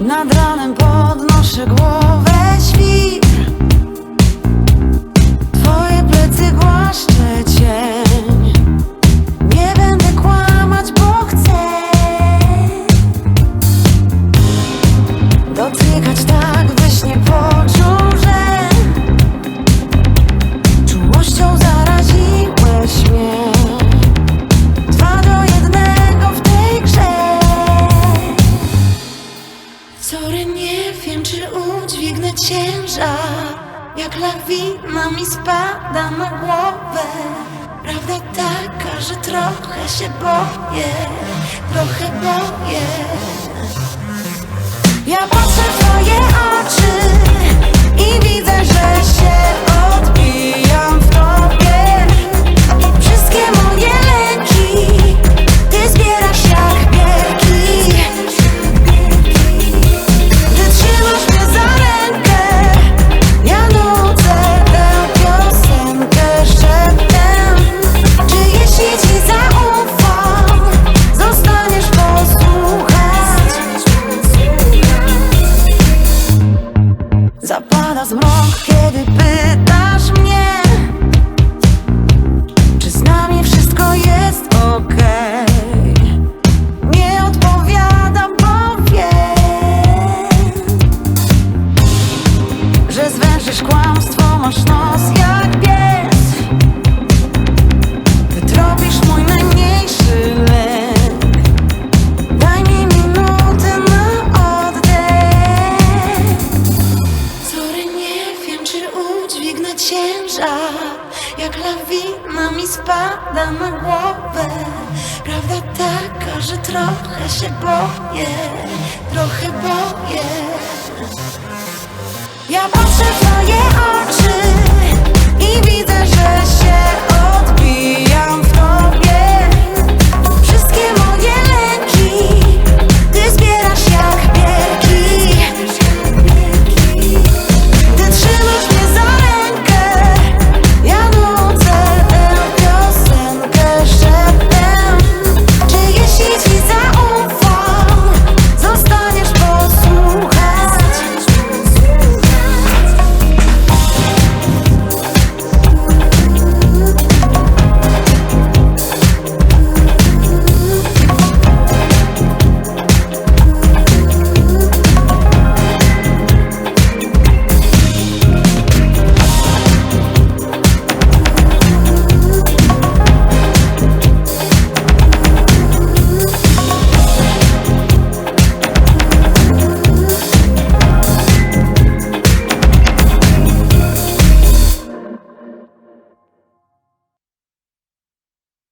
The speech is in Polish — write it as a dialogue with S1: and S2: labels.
S1: Nad ranem podnoszę głowę świr Twoje plecy głaszczę cień Nie będę kłamać, bo chcę. Dotykać tak, byś nie poczuł, czy udźwignę ciężar? Jak lawina mi spada na głowę. Prawda taka, że trochę się boję Trochę boję. Ja patrzę w twoje oczy Zapada zmrok, kiedy pytasz mnie udźwignę ciężar Jak lawina mi spada na głowę. Prawda taka, że trochę się boję Trochę boję. Ja patrzę twoje oczy